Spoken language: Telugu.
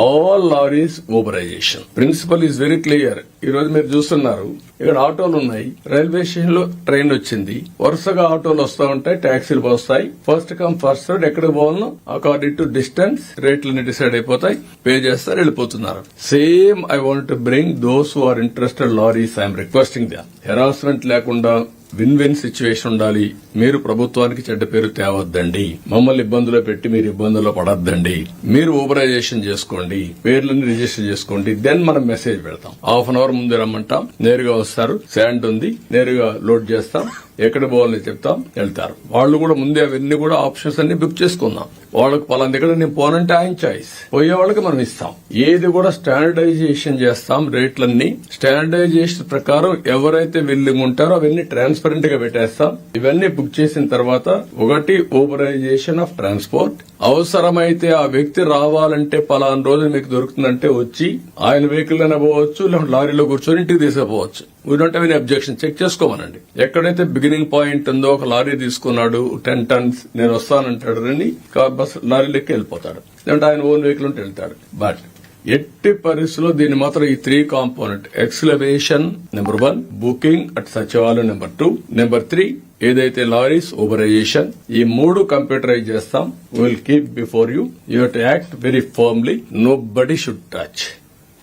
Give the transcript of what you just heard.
All lorries uberisation principle is very clear ఈ రోజు మీరు చూస్తున్నారు. ఇక్కడ ఆటోలు ఉన్నాయి. రైల్వే స్టేషన్లో ట్రైన్ వచ్చింది. వరుసగా ఆటోలు వస్తా ఉంటాయి. ట్యాక్సీలు వస్తాయి ఫస్ట్ కమ్ ఫస్ట్ సర్వ్ ఎక్కడికి పోవాలనో అకార్డింగ్ టు డిస్టెన్స్ రేట్లన్నీ డిసైడ్ అయిపోతాయి. పే చేస్తారు వెళ్ళిపోతున్నారు. Same I want bring those who are interested lorries I'm requesting the harassment లేకుండా విన్ విన్ సిచ్యువేషన్ ఉండాలి. మీరు ప్రభుత్వానికి చెడ్డ పేరు తేవద్దండి. మమ్మల్ని ఇబ్బందులో పెట్టి మీరు ఇబ్బందుల్లో పడద్దండి. మీరు ఊబరైజేషన్ చేసుకోండి. పేర్లని రిజిస్టర్ చేసుకోండి. దెన్ మనం మెసేజ్ పెడతాం. హాఫ్ అన్ అవర్ ముందు రమ్మంటాం. నేరుగా వస్తారు. శాండ్ ఉంది. నేరుగా లోడ్ చేస్తాం. ఎక్కడ పోవాలని చెప్తాం. వెళ్తారు. వాళ్ళు కూడా ముందే అవన్నీ కూడా ఆప్షన్స్ అన్ని బుక్ చేసుకుందాం. వాళ్ళకి పలానా దగ్గర నేను పోనంటే ఆయన చాయిస్ పోయే వాళ్ళకి మనం ఇస్తాం. ఏది కూడా స్టాండర్డైజేషన్ చేస్తాం. రేట్లన్నీ. స్టాండర్డైజేషన్ ప్రకారం ఎవరైతే విల్లింగ్ ఉంటారో అవన్నీ ట్రాన్స్పరెంట్గా పెట్టేస్తాం. ఇవన్నీ బుక్ చేసిన తర్వాత ఒకటి ఓబరైజేషన్ ఆఫ్ ట్రాన్స్పోర్ట్ అవసరమైతే ఆ వ్యక్తి రావాలంటే పలానా రోజు మీకు దొరుకుతుందంటే వచ్చి ఆయన వెహికల్ అయినా పోవచ్చు లేకుంటే లారీలో కూర్చొని ఇంటికి తీసుకుపోవచ్చు. We don't have any objection check చేసుకోమనండి. ఎక్కడైతే బిగినింగ్ పాయింట్ ఉందో ఒక లారీ తీసుకున్నాడు టెన్ టన్స్ నేను వస్తానంటాడు అని బస్ లారీలోకి వెళ్ళిపోతాడు. లేదంటే ఆయన ఓన్ వెహికల్ ఉంటే వెళ్తాడు. బట్ ఎట్టి పరిస్థితుల్లో దీన్ని మాత్రం ఈ three component explanation number one booking at Sachivalayam number two number three ఏదైతే లారీస్ ఓబరైజేషన్ ఈ మూడు కంప్యూటరైజ్ చేస్తాం. Will keep before you you to act very firmly nobody should touch